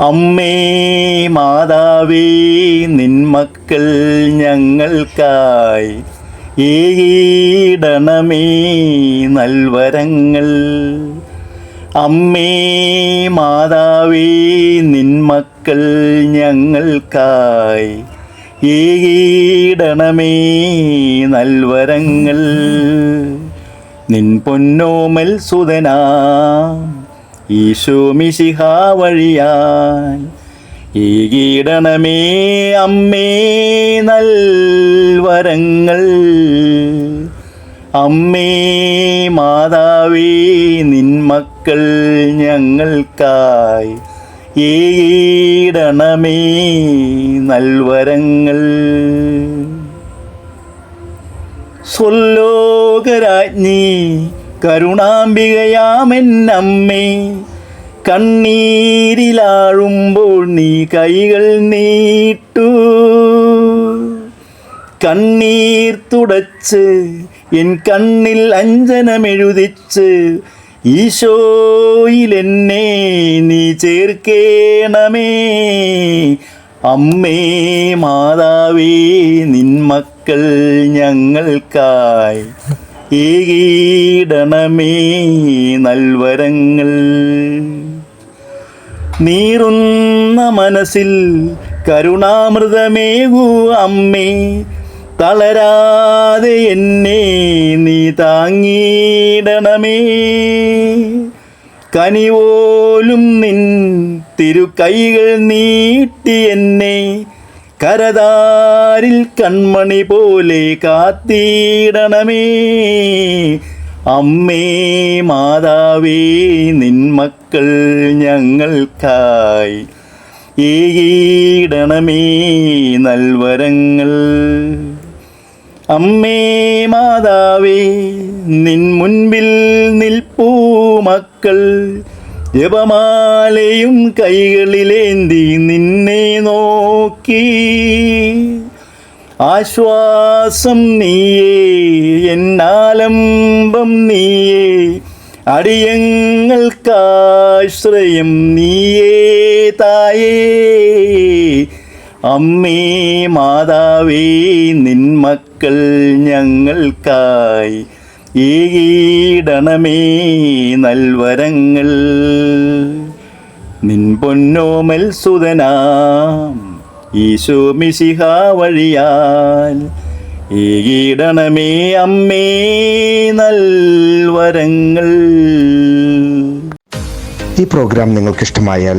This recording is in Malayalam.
അമ്മേ മാതാവേ നിന്മക്കൾ ഞങ്ങൾക്കായി ഏടണമേ നൽവരങ്ങൾ. അമ്മേ മാതാവേ നിന്മക്കൾ ഞങ്ങൾക്കായി ഏടണമേ നൽവരങ്ങൾ. നിൻ പൊന്നോമൽ സുതനാ ഈശോ മിശിഹ വഴിയാൻ ഏകീടണമേ അമ്മേ നൽവരങ്ങൾ. അമ്മേ മാതാവേ നിൻ മക്കൾ ഞങ്ങൾക്കായി ഏടണമേ നൽവരങ്ങൾ. സ്വല്ലോകരാജ്ഞി കരുണാംബികയാമെന്നമ്മേ കണ്ണീരിലാഴുമ്പോൾ നീ കൈകൾ നീട്ടു. കണ്ണീർ തുടച്ച് എൻ കണ്ണിൽ അഞ്ജനമെഴുതിച്ച് ഈശോയിൽ എന്നെ നീ ചേർക്കേണമേ. അമ്മേ മാതാവേ നിന്മക്കൾ ഞങ്ങൾക്കായി ഏകീടണമേ നൽവരങ്ങൾ. നീറുന്ന മനസ്സിൽ കരുണാമൃതമേകൂ അമ്മേ. തളരാതെ എന്നെ നീ താങ്ങിയിടണമേ. കനിവോലും നിൻ തിരുകൈകൾ നീട്ടി എന്നെ കരതാരിൽ കൺമണി പോലെ കാത്തിടണമേ അമ്മേ മാതാവേ നിന്മക്കൾ ഞങ്ങൾക്കായി ഏകീടണമേ. നൽവരങ്ങൾ അമ്മേ മാതാവേ നിൻ മുൻപിൽ നിൽപ്പൂ മക്കൾ. ജപമാലയും കൈകളിലേന്തി നിന്നെ നോക്കി. ആശ്വാസം നീയേ എന്നാലംബം നീയേ. അടിയങ്ങൾക്കാശ്രയം നീയേ തായേ. അമ്മേ മാതാവേ നിന്മക്കൾ ഞങ്ങൾക്കായി ഏകീടണമേ നൽവരങ്ങൾ. നിൻ പൊന്നോമൽ സുതനാം ഈശോ മിശിഹ വഴിയാൽ ഏകീടണമേ അമ്മേ നൽവരങ്ങൾ. ഈ പ്രോഗ്രാം നിങ്ങൾക്ക് ഇഷ്ടമായാൽ